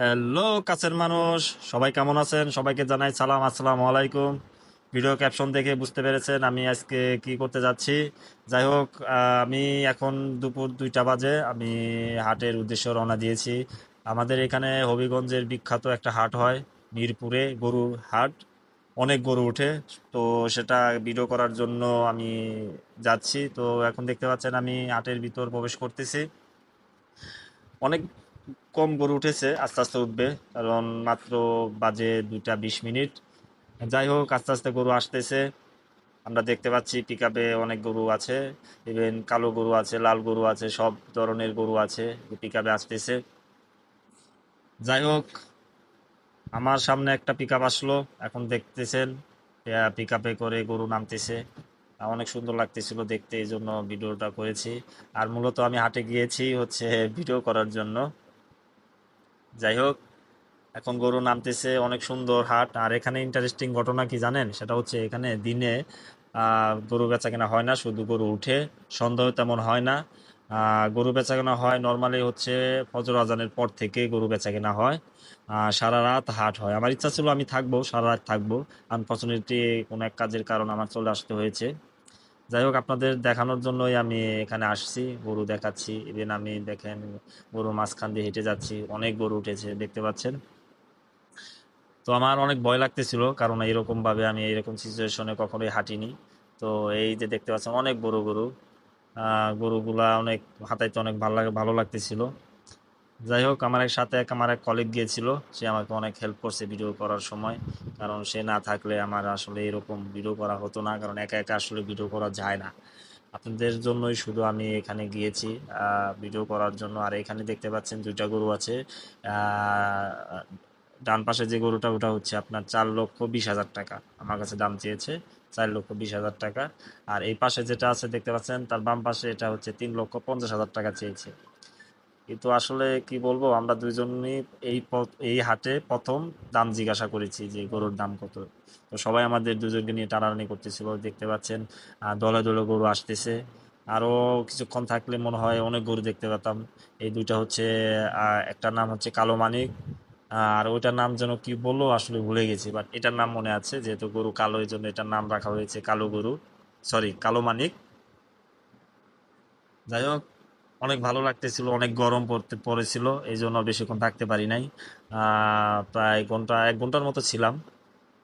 Hello, কাছের মানুষ। সবাই কেমন আছেন? সবাইকে জানাই সালাম, আসসালামু আলাইকুম। ভিডিও ক্যাপশন দেখে বুঝতে পেরেছেন আমি আজকে কি করতে যাচ্ছি। যাই হোক আমি এখন দুপুর দুইটা বাজে। আমি হাটের উদ্দেশ্যে রওনা দিয়েছি। আমাদের এখানে হবিগঞ্জের বিখ্যাত একটা হাট হয়, মিরপুরে গরুর হাট। অনেক গরু উঠে তো সেটা ভিডিও করার জন্য আমি যাচ্ছি। তো এখন দেখতে পাচ্ছেন আমি হাটের ভিতর প্রবেশ করতেছি। অনেক কম গরু উঠেছে, আস্তে আস্তে উঠবে, কারণ মাত্র বাজে দুইটা বিশ মিনিট। যাই হোক, আস্তে আস্তে গরু আসতেছে। আমরা দেখতে পাচ্ছি পিক অনেক গরু আছে ইভেন কালো গরু আছে, লাল গরু আছে, সব ধরনের গরু আছে পিক আসতেছে। যাই হোক, আমার সামনে একটা পিক আসলো, এখন দেখতেছেন পিক আপে করে গরু নামতেছে। অনেক সুন্দর লাগতেছিল দেখতে, এই জন্য ভিডিওটা করেছি। আর মূলত আমি হাটে গিয়েছি হচ্ছে ভিডিও করার জন্য। যাই হোক, এখন গরু নামতেছে, অনেক সুন্দর হাট। আর এখানে ইন্টারেস্টিং ঘটনা কি জানেন? সেটা হচ্ছে এখানে দিনে গরু বেচা কেনা হয় না, শুধু গরু উঠে। সন্দেহ তেমন হয় না। গরু বেচা কেনা হয় নর্মালি হচ্ছে ফজর আজানের পর থেকে গরু বেচা কেনা হয় সারা রাত হাট হয়। আমার ইচ্ছা ছিল আমি থাকব, সারা রাত থাকব। আনফর্চুনেটলি কোনো এক কাজের কারণ আমার চলে আসতে হয়েছে। যাই হোক, আপনাদের দেখানোর জন্যই আমি এখানে আসছি, গরু দেখাচ্ছি। ইভেন আমি দেখেন গরু মাঝখান দিয়ে হেঁটে যাচ্ছি, অনেক গরু উঠেছে, দেখতে পাচ্ছেন? তো আমার অনেক ভয় লাগতেছিল, কারণ এরকম ভাবে আমি এরকম সিচুয়েশনে কখনোই হাঁটিনি। তো এই যে দেখতে পাচ্ছেন, অনেক বড় গরু। গরুগুলা অনেক হাতাইতে অনেক ভালো লাগে ভালো লাগতেছিল। যাই হোক, আমার এক সাথে এক আমার এক কলিগ গিয়েছিল। সে আমাকে অনেক হেল্প করছে ভিডিও করার সময়। কারণ সে না থাকলে আমার আসলে এরকম ভিডিও করা হতো না। কারণ একা একা আসলে ভিডিও করা যায় না। আপনাদের জন্যই শুধু আমি এখানে গিয়েছি ভিডিও করার জন্য। আর এখানে দেখতে পাচ্ছেন দুইটা গরু আছে। ডান পাশে যে গরুটা, ওটা হচ্ছে আপনার চার লক্ষ বিশ হাজার টাকা। আমার কাছে দাম চেয়েছে চার লক্ষ বিশ হাজার টাকা। আর এই পাশে যেটা আছে দেখতে পাচ্ছেন, তার বাম পাশে এটা হচ্ছে তিন লক্ষ পঞ্চাশ হাজার টাকা চেয়েছে। কিন্তু আসলে কি বলব আমরা দুইজনই এই এই হাটে প্রথম দাম জিজ্ঞাসা করেছি যে গরুর দাম কত। তো সবাই আমাদের দুজনকে নিয়ে টানাটানি করতেছিল। দেখতে পাচ্ছেন দলে দলে গরু আসতেছে। আরও কিছুক্ষণ থাকলে মনে হয় অনেক গরু দেখতে পেতাম। এই দুইটা হচ্ছে আহ, একটার নাম হচ্ছে কালো মানিক। আর ওইটার নাম যেন কি বলল আসলে ভুলে গেছি বাট এটার নাম মনে আছে যেহেতু গরু কালো এই জন্য এটার নাম রাখা হয়েছে কালো গরু। সরি কালো মানিক। যাই হোক অনেক ভালো লাগতেছিল, অনেক গরম পড়তে, পড়েছিল, এই জন্য বেশিক্ষণ থাকতে পারি নাই। প্রায় ঘণ্টা, এক ঘণ্টার মতো ছিলাম।